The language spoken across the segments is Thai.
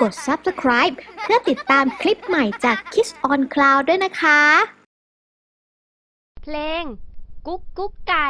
กด subscribe เพื่อติดตามคลิปใหม่จาก Kiss on Cloud ด้วยนะคะ เพลง กุ๊กกุ๊กไก่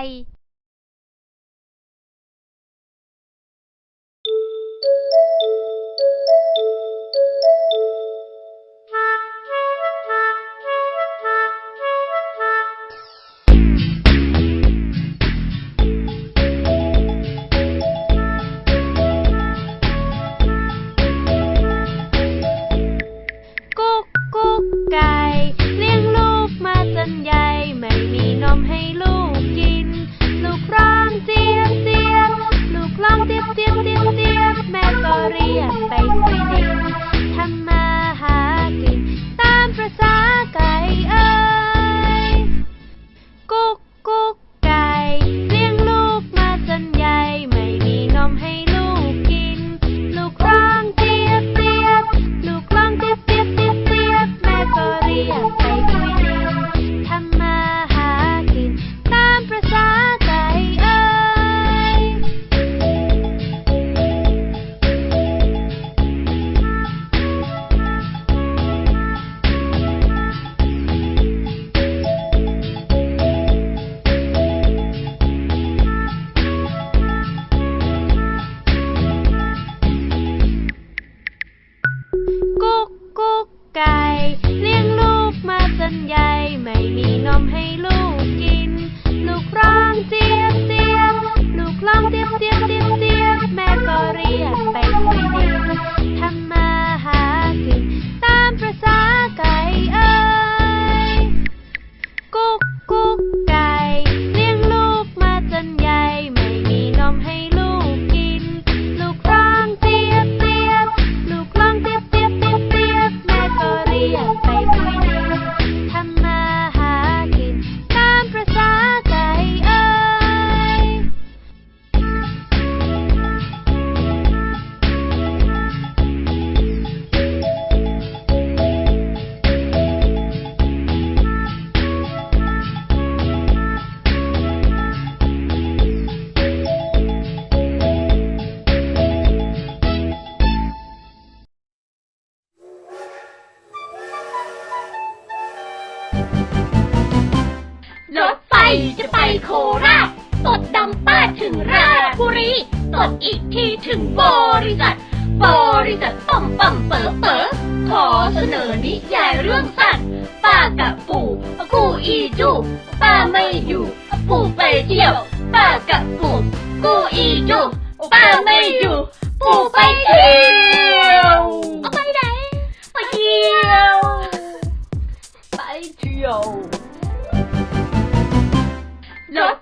จะไปโคราชตดดำป้าถึงราชบุรีตดอีกทีถึงบริษัท บริษัทปั๊มปั๊มเป๋อเป๋อขอเสนอนิยายเรื่องสั้นป้ากับปู่กูอีจูป้าไม่อยู่ปู่ไปเที่ยวป้ากับปู่กูอีจูป้าไม่อยู่ปู่ไปเที่ยว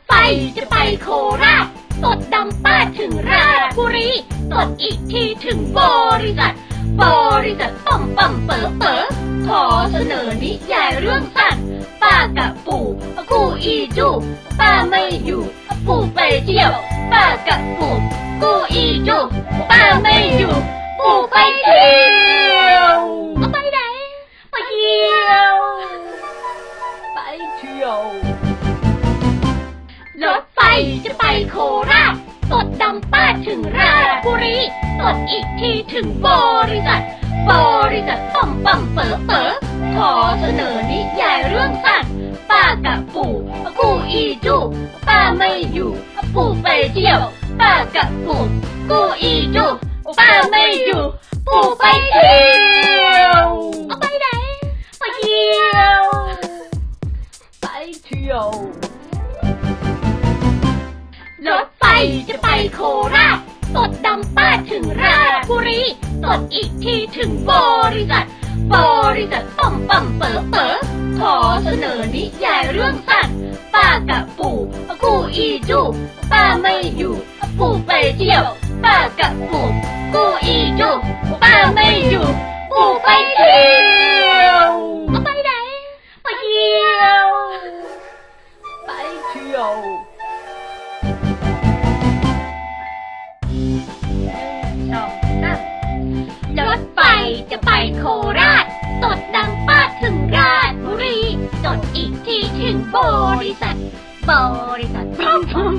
ไฟจะไปโคราชตดดำป้าถึงราชบุรีตดอีกทีถึงบริษัท บริษัทปั๊มปั๊มเป๋อเป๋อขอเสนอนิยายเรื่องสั้นป้ากับปู่กูอีจูป้าไม่อยู่ปู่ไปเที่ยวป้ากับปู่กูอีจูป้าไม่อยู่ปู่ไปเที่ยว รถไฟจะไปโคราชตดดำป้าถึงราชบุรีตดอีกทีถึงบริษัท บริษัทปั๊มปั๊มเป๋อเป๋อขอเสนอนิยายเรื่องสั้นป้ากับปู่กูอีจูป้าไม่อยู่ปู่ไปเที่ยว ป้ากับปู่กูอีจูป้าไม่อยู่ ปู่ไปเที่ยวไปไหนไปเที่ยว ไปเที่ยว รถไฟจะไปโคราชตดดำป้าถึงราชบุรีตดอีกทีถึงบริษัท บริษัทปั๊มปั๊มเป๋อเป๋อขอเสนอนิยายเรื่องสั้นป้ากับปู่กูอีจูป้าไม่อยู่ ปู่ไปเที่ยวป้ากับปู่กูอีจูป้าไม่อยู่ ปู่ไปเที่ยว รถไฟจะไปโคราช ตดดังป้าถึงราชบุรีตดอีกทีถึงบริษัท บริษัทปั๊มปั๊ม